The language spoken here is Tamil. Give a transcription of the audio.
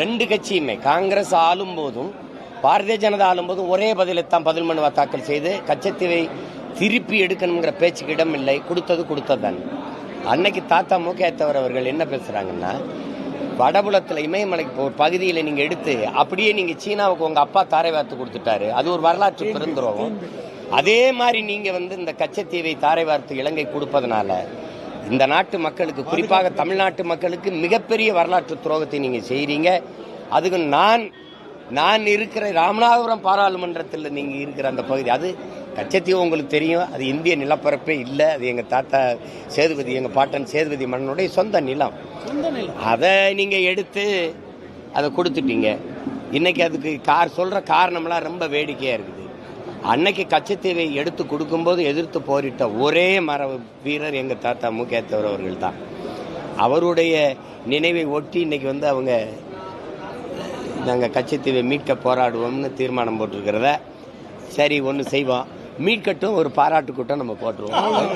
ரெண்டு கட்சியுமே. காங்கிரஸ் ஆளும் போதும் பாரதிய ஜனதா ஆளும் போதும் ஒரே பதிலைத்தான் பதில் மனுவை தாக்கல் செய்து கச்சத்தீவை திருப்பி எடுக்கணுங்கிற பேச்சுக்கு இடம் இல்லை. கொடுத்தது கொடுத்தது தான் அன்னைக்கு தாத்தா மூக்கேத்தவர் அவர்கள் என்ன பேசுறாங்கன்னா வடபுலத்தில் இமயமலைக்கு போ பகுதியில் நீங்கள் எடுத்து அப்படியே நீங்கள் சீனாவுக்கு உங்கள் அப்பா தாரை வார்த்து கொடுத்துட்டாரு. அது ஒரு வரலாற்று பெருந்துரோகம். அதே மாதிரி நீங்கள் வந்து இந்த கச்சத்தீவை தாரை வார்த்து இலங்கை கொடுப்பதனால இந்த நாட்டு மக்களுக்கு குறிப்பாக தமிழ்நாட்டு மக்களுக்கு மிகப்பெரிய வரலாற்று துரோகத்தை நீங்கள் செய்கிறீங்க அதுக்கு நான் நான் இருக்கிற ராமநாதபுரம் பாராளுமன்றத்தில் நீங்கள் இருக்கிற அந்த பகுதி அது கச்சத்தீவு உங்களுக்கு தெரியும். அது இந்திய நிலப்பரப்பே இல்லை. அது எங்கள் தாத்தா சேதுபதி எங்கள் பாட்டன் சேதுபதி மன்னனுடைய சொந்த நிலம். அதை நீங்கள் எடுத்து அதை கொடுத்துட்டீங்க. இன்னைக்கு அதுக்கு கார் சொல்கிற காரணம்லாம் ரொம்ப வேடிக்கையாக இருக்குது. அன்னைக்கு கச்சத்தீவை எடுத்து கொடுக்கும்போது எதிர்த்து போரிட்ட ஒரே மர வீரர் எங்கள் தாத்தா முகேத்தவர் அவர்கள் தான் அவருடைய நினைவை ஒட்டி இன்னைக்கு வந்து அவங்க நாங்கள் கச்சத்தீவை மீட்க போராடுவோம்னு தீர்மானம் போட்டிருக்கிறத சரி ஒன்று செய்வோம். மீட்கட்டும் ஒரு பாராட்டு கூட்டம் நம்ம போட்டுருவோம்.